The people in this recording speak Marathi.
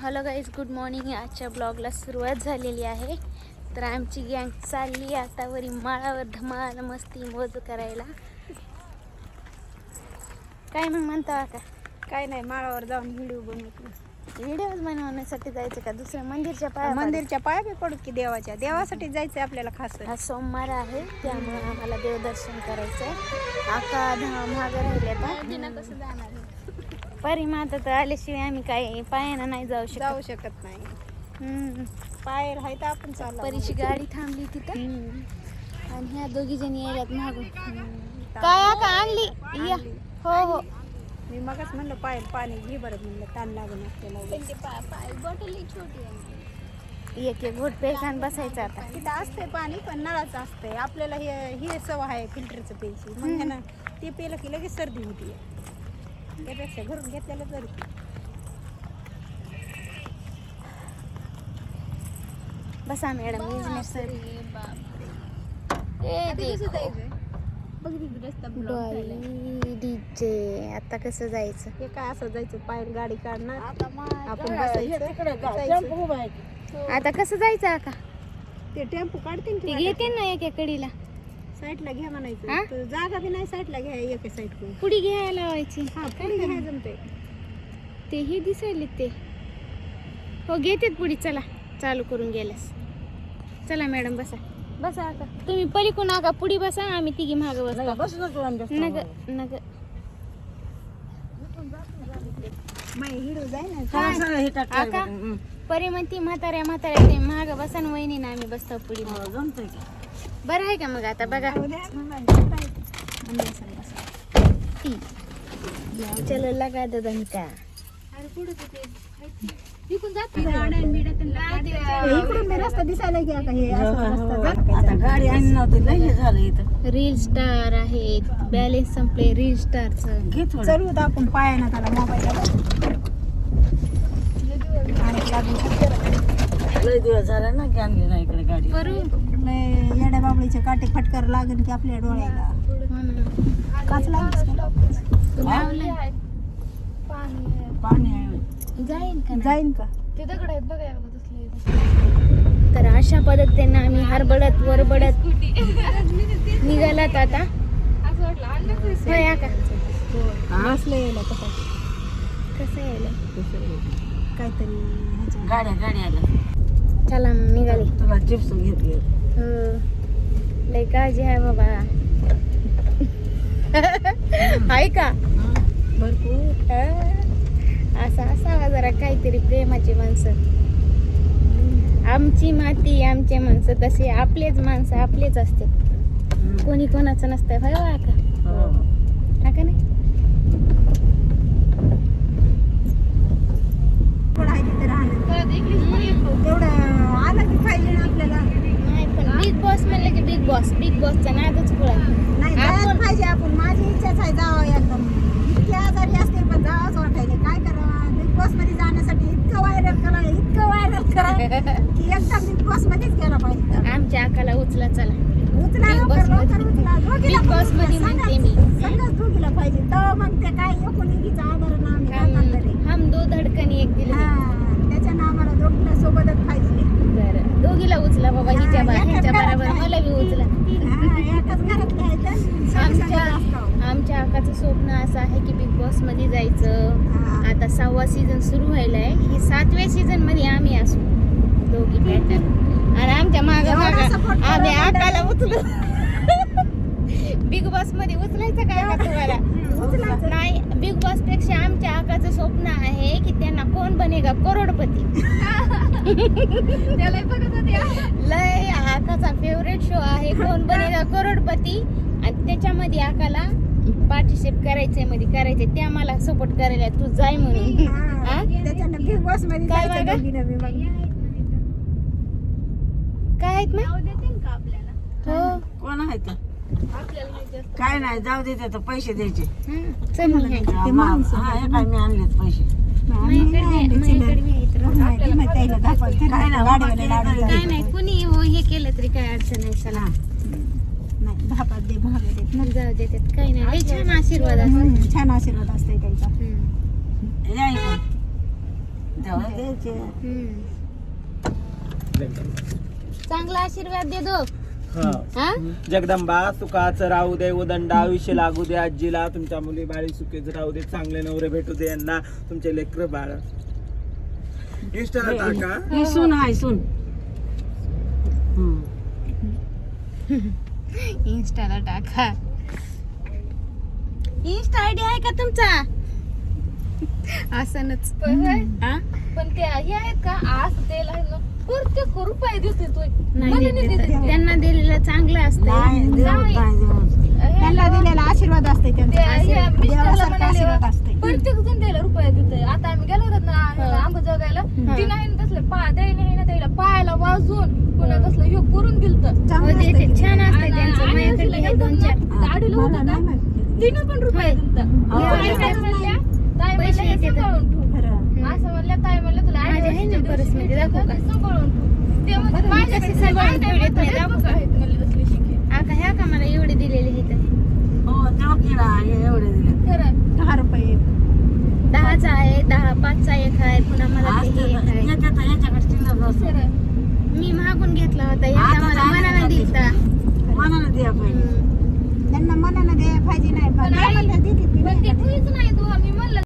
हॅलो गाईज गुड मॉर्निंग आजच्या ब्लॉगला सुरुवात झालेली आहे. तर आमची गँग चालली आता वरी माळावर धमाल मस्ती मोज करायला. काय मग म्हणता का काय नाही माळावर जाऊन व्हिडिओ बनवतो. व्हिडिओज बनवण्यासाठी जायचं का? दुसऱ्या मंदिरच्या पाया मंदिरच्या पाया बी पडू की देवाच्या? देवासाठी जायचंय आपल्याला खास आज सोमवार आहे त्यामुळे आम्हाला देवदर्शन करायचं आहे आका दहा मागं राहिले आता कसं जाणार परी माता तर आल्याशिवाय आम्ही काय पायानं नाही जाऊ जाऊ शकत शकत नाही. हम्म. पाय आहे तर आपण चाललो. परीची गाडी थांबली तिथं. हम्म. आणि ह्या दोघी जणी यायल्यात मागून. काय का आणली? या. हो हो. मी मगच म्हणलं पाय पाणी घे बरं म्हणलं. ताण लागून आपल्याला एक एक घोट आणि बसायचं आता. तिथं असते पाणी पण नळाचं असतंय. आपल्याला हे ही सवय आहे फिल्टरचं प्यायची. मग ह्यानं ते पिलं की लगेच सर्दी होती त्यापेक्षा घरून घेतलेलं तरी. बसा मॅडम डीजे आता कसं जायचं? हे काय असं जायचं पाय गाडी काढणार? आपण बसायचं जायचं. आता कसं जायचं आका ते टेम्पो काढते घेते ना एका कडीला साईडला घ्या हा? म्हणायचं तर जागा बी नाही साईडला घ्या एका साईड पुडी घ्यायला लावायची? हा पुढे घ्या जमते ते? हे दिसायले ते. हो घेतेत पुढी चला. चालू करून गेल्यास. चला मॅडम बसा. बसा आता. तुम्ही पलीकडून आका पुढी बसा आम्ही तिघी माग बसतो. नग नग. माय हिडो जाय ना. आका परी म्हणती म्हाताऱ्या म्हाताऱ्या ते माग बसा ना वहिनी ना आम्ही बसतो पुढी. बरं आहे का मग आता? बघा. चलो लगा दो दणका हे इकडून बी रस्ता दिसायला की? आता हे असं रस्ता जात गाडी आणि नव्हती लय हे झालं इथं. रील स्टार आहेत. बॅलेन्स संपले. रील स्टारचं घे थोडं. चलू तर आपण पायानं त्याला मोबाईल आणि लागून फटकर लय दिवस झाला ना की आणली नाही इकडे गाडी. लय येड्या बाबळीचे काटे फटकर लागेल की आपल्या डोळ्याला. हो ना. काच लागेल लावलंय. पाणी आहे. जाईन का नाही? जाईन का? तर अशा पद्धतीने आम्ही हरबडत वरबडत निघालात आता. होय बसले यायला कसं कसं यायला? काहीतरी ह्याच्या गाड्या गाड्या आल्या. चला मग निघाली तुला चिप्स घेतले हो. लय काळजी आहे बाबा. आहे का? भरपूर. असं असावा जरा काहीतरी प्रेमाची माणसं. आमची माती आमचे माणसं तसे आपलेच माणसं आपलेच असते. कोणी कोणाचं नसतंय का? हो. का नाही थोडं आहे तिथे राहणं तेवढं आलं की पाहिजे ना आपल्याला नाही पण बिग बॉस म्हणलं की बिग बॉस बिग बॉसचा नादच पुळा नाही जायला पाहिजे आपण. माझी इच्छाच आहे जावं एकदम इतके आजारी असतील पण जावंच वाटायला. काय करावं? बिग बॉसमध्ये जाण्यासाठी इतकं व्हायरल करा इतकं व्हायरल करा की एकदम बिग बॉस मध्येच गेला पाहिजे. आमच्या आकाला उचला चला. उचला Big लवकर Boss लवकर मध्ये- उचला. दोघीला Big पण Boss उचला. मध्ये म्हणते मी. सगळ्याच- सगळ्याच दोघीला पाहिजे. तर मग ते काय एकोणीचा आधार आम्ही राहणार तरी हम हम दो धडकन एक दिल. हा त्याच्यानं आम्हाला दोघीला सोबतच पाहिजे. बरं. दोघीला उचला बाबा हिच्या हा, ह्याच्या एकाच बरोबर घरात मला बी उचला हा, एकाच घरात घ्यायचं सगळी आमच्या सगळं असतं. आमच्या आकाचं स्वप्न असं आहे की बिग बॉसमध्ये जायचं. आता सहावा सीझन सुरू व्हायलाय. ही सातव्या सीझनमध्ये आम्ही असू. दोघी पॅटर्न आणि आमच्या माग आम्ही. आकाला उचलू. बिग बॉसमध्ये उचलायचं काय का तुम्हाला. नाही बिग बॉसपेक्षा आमच्या आकाचं स्वप्न आहे की त्यांना कोण बनेगा करोडपती? लय आकाचा फेवरेट शो आहे. कोण बनेगा करोडपती? आणि त्याच्यामध्ये आकाला पार्टिसिपेट करायचंयमध्ये करायचंय ते आम्हाला सपोर्ट करायला तू जाय म्हणून. हा. काय बघा? काय आहेत ना हो. कोण आहे ते काय नाही जाऊ दे तर पैसे द्यायचे. हा, चल मी आहे. हा. हा, हे काय आणलेत पैसे माझ्याकडे माझ्याकडे. बी आहेत राव. आहे, काय नाही, काय कुणी हो हे केलं तरी काय अडचण नाही चला. नाही दहा पाच दे भाग देत जाऊ काही नाही. छान आशीर्वाद हम्म, छान आशीर्वाद असते त्यांचा. हम्म. द्यायचे हम्म. चांगला आशीर्वाद दे दो. हा. हा? जगदंबा सुखाचं राहू दे उदंड आयुष्य लागू दे आजीला. तुमच्या मुली बाळी सुखेच राहू दे. चांगले नवरे भेटू दे यांना. तुमचे लेकर बाळ. इंस्टाला टाका ही? सून हाय सून. हम्म. इन्स्टाला टाका. इन्स्टा आयडी आहे का तुमचा? असनच. हा? पण ते हे आहेत का? आज तेल आहे ना. प्रत्येक रुपये देते तू. नाही देत. त्यांना दिलेलं चांगलं असतं त्यांना दिलेला आशीर्वाद असते प्रत्येक जण द्यायला रुपये देते आता आम्ही गेलो होतो ना आंबा जगायला. ती नाही तसलं पा द्यायला नाही ना त्याला पायाला वाजून पुन्हा तसलं हे करून दिलत. हो. छान असते हे दोन चार दाढीला होतं. तिनं पण रुपये. असं म्हणल्या ताई तुला म्हणले आता ह्या का मला एवढे दिलेले हो हे एवढे दिले. खरं. दहा रुपये दहाचा आहे दहा पाचचा एक आहे पुन्हा मला ते आज हे एक आहे याच्यात याच्याकडे चिल्लर नसतं खरं मी मागून घेतला होता याचा आता मला झालं मनानं का ते? दिलता पाहिजे नाही पण ती. ठेवीच नाही तू